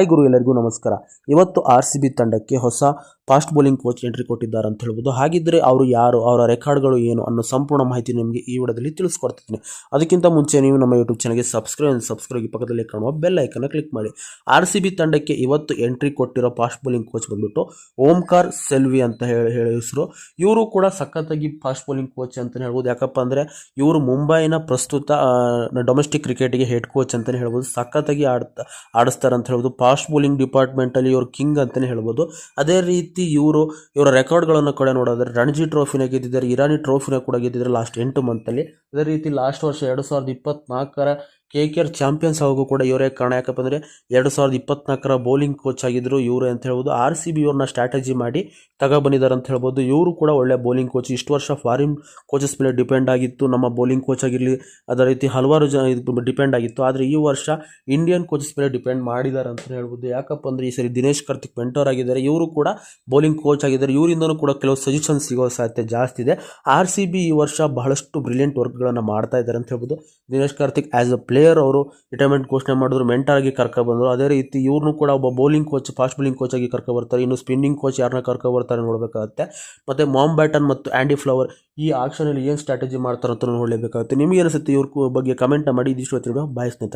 Hi ಗುರು ಎಲ್ಲರಿಗೂ ನಮಸ್ಕಾರ. ಇವತ್ತು ಆರ್ ಸಿ ಬಿ ತಂಡಕ್ಕೆ ಹೊಸ ಫಾಸ್ಟ್ ಬೌಲಿಂಗ್ ಕೋಚ್ ಎಂಟ್ರಿ ಕೊಟ್ಟಿದ್ದಾರೆ ಅಂತ ಹೇಳ್ಬೋದು. ಹಾಗಿದ್ರೆ ಅವರು ಯಾರು, ಅವರ ರೆಕಾರ್ಡ್ಗಳು ಏನು ಅನ್ನೋ ಸಂಪೂರ್ಣ ಮಾಹಿತಿ ನಿಮಗೆ ಈ ವಿಡಿಯೋದಲ್ಲಿ ತಿಳಿಸ್ಕೊಡ್ತೀನಿ ಅದಕ್ಕಿಂತ ಮುಂಚೆ ನೀವು ನಮ್ಮ ಯೂಟ್ಯೂಬ್ ಚಾನಲ್ಗೆ ಸಬ್ಸ್ಕ್ರೈಬ್ ಸಬ್ಸ್ಕ್ರೈಬ್ ಪಕ್ಕದಲ್ಲಿ ಕಾಣುವ ಬೆಲ್ ಐಕನ್ನ ಕ್ಲಿಕ್ ಮಾಡಿ. ಆರ್ ತಂಡಕ್ಕೆ ಇವತ್ತು ಎಂಟ್ರಿ ಕೊಟ್ಟಿರೋ ಫಾಸ್ಟ್ ಬೌಲಿಂಗ್ ಕೋಚ್ ಬಂದ್ಬಿಟ್ಟು ಓಂಕಾರ್ ಸೆಲ್ವಿ ಅಂತ ಹೇಳಿ ಹೇಳಿ ಇವರು ಕೂಡ ಸಖತ್ತಾಗಿ ಫಾಸ್ಟ್ ಬೌಲಿಂಗ್ ಕೋಚ್ ಅಂತಲೇ ಹೇಳ್ಬೋದು. ಯಾಕಪ್ಪ ಅಂದರೆ ಇವರು ಮುಂಬೈನ ಪ್ರಸ್ತುತ ಡೊಮೆಸ್ಟಿಕ್ ಕ್ರಿಕೆಟ್ಗೆ ಹೆಡ್ ಕೋಚ್ ಅಂತಲೇ ಹೇಳ್ಬೋದು. ಸಖತ್ತಾಗಿ ಆಡ್ತಾ, ಆಡಿಸ್ತಾರೆ ಅಂತ ಹೇಳ್ಬೋದು. ಫಾಸ್ಟ್ ಬೌಲಿಂಗ್ ಡಿಪಾರ್ಟ್ಮೆಂಟಲ್ಲಿ ಇವರು ಕಿಂಗ್ ಅಂತಲೇ ಹೇಳ್ಬೋದು. ಅದೇ ರೀತಿ ಇವರು ಇವರ ರೆಕಾರ್ಡ್ಗಳನ್ನು ಕೂಡ ನೋಡೋದಾದ್ರೆ ರಣಜಿ ಟ್ರೋಫಿನ ಗೆದ್ದಿದ್ದಾರೆ, ಇರಾನಿ ಟ್ರೋಫಿನ ಕೂಡ ಗೆದ್ದಿದ್ದಾರೆ ಲಾಸ್ಟ್ ಎಂಟು ಮಂತಲ್ಲಿ ಅದೇ ರೀತಿ ಲಾಸ್ಟ್ ವರ್ಷ ಎರಡು ಸಾವಿರದ ಇಪ್ಪತ್ನಾಲ್ಕರ ಕೆ ಕೆ ಆರ್ ಚಾಂಪಿಯನ್ಸ್ ಆಗೋ ಕೂಡ ಇವರೇ ಕಾರಣ. ಯಾಕಪ್ಪ ಅಂದರೆ ಎರಡು ಸಾವಿರದ ಇಪ್ಪತ್ತ್ನಾಲ್ಕರ ಬೌಲಿಂಗ್ ಕೋಚ್ ಆಗಿದ್ದರು ಇವರು ಅಂತ ಹೇಳ್ಬೋದು. ಆರ್ ಸಿ ಬಿ ಇವ್ರನ್ನ ಸ್ಟ್ರಾಟಜಿ ಮಾಡಿ ತಗೊಬಂದಿದ್ದಾರೆ ಅಂತ ಹೇಳ್ಬೋದು. ಇವರು ಕೂಡ ಒಳ್ಳೆ ಬೌಲಿಂಗ್ ಕೋಚ್ ಇಷ್ಟು ವರ್ಷ ಫಾರಿನ್ ಕೋಚಸ್ ಮೇಲೆ ಡಿಪೆಂಡ್ ಆಗಿತ್ತು. ನಮ್ಮ ಬೌಲಿಂಗ್ ಕೋಚ್ ಆಗಿರಲಿ, ಅದೇ ರೀತಿ ಹಲವಾರು ಜನ ಡಿಪೆಂಡ್ ಆಗಿತ್ತು. ಆದರೆ ಈ ವರ್ಷ ಇಂಡಿಯನ್ ಕೋಚಸ್ ಮೇಲೆ ಡಿಪೆಂಡ್ ಮಾಡಿದ್ದಾರೆ ಅಂತ ಹೇಳ್ಬೋದು. ಯಾಕಪ್ಪ ಅಂದರೆ ಈ ಸರಿ ದಿನೇಶ್ ಕಾರ್ತಿಕ್ ಮೆಂಟೋರ್ ಆಗಿದ್ದಾರೆ. ಇವರು ಕೂಡ ಬೌಲಿಂಗ್ ಕೋಚ್ ಆಗಿದ್ದಾರೆ. ಇವರಿಂದನೂ ಕೂಡ ಕೆಲವು ಸಜೆಷನ್ ಸಿಗೋ ಸಾಧ್ಯತೆ ಜಾಸ್ತಿ ಇದೆ. ಆರ್ ಸಿ ಬಿ ಈ ವರ್ಷ ಬಹಳಷ್ಟು ಬ್ರಿಲಿಯಂಟ್ ವರ್ಕ್ಗಳನ್ನು ಮಾಡ್ತಾ ಇದ್ದಾರೆ ಅಂತ ಹೇಳ್ಬೋದು. Dinesh Karthik as a player ಅವರು ರಿಟೈರ್ಮೆಂಟ್ ಘೋಷಣೆ ಮಾಡಿದ್ರು ಮೆಂಟರ್ ಆಗಿ ಕರ್ಕೊ ಬಂದರು. ಅದೇ ರೀತಿ ಇವ್ರನ್ನೂ ಕೂಡ ಒಬ್ಬ bowling coach fast bowling coach ಆಗಿ ಕರ್ಕೊ ಬರ್ತಾರೆ. ಇನ್ನು ಸ್ಪಿನ್ನಿಂಗ್ ಕೋಚ್ ಯಾರನ್ನ ಕರ್ಕೊ ಬರ್ತಾರೆ ನೋಡಬೇಕಾಗುತ್ತೆ. ಮತ್ತು ಮಾಮ್ ಬ್ಯಾಟನ್ ಮತ್ತು ಆ್ಯಂಡಿ ಫ್ಲವರ್ ಈ ಆಕ್ಷನಲ್ಲಿ ಏನು ಸ್ಟ್ರಾಟಜಿ ಮಾಡ್ತಾರೆ ಅಂತ ನೋಡಲೇಬೇಕಾಗುತ್ತೆ. ನಿಮಗೆ ಅನಿಸುತ್ತೆ ಇವ್ರ ಬಗ್ಗೆ ಕಮೆಂಟ್ ಮಾಡಿ. ಇದಿಷ್ಟು ಬಾಯ್ ಸ್ನೇಹಿತರೆ.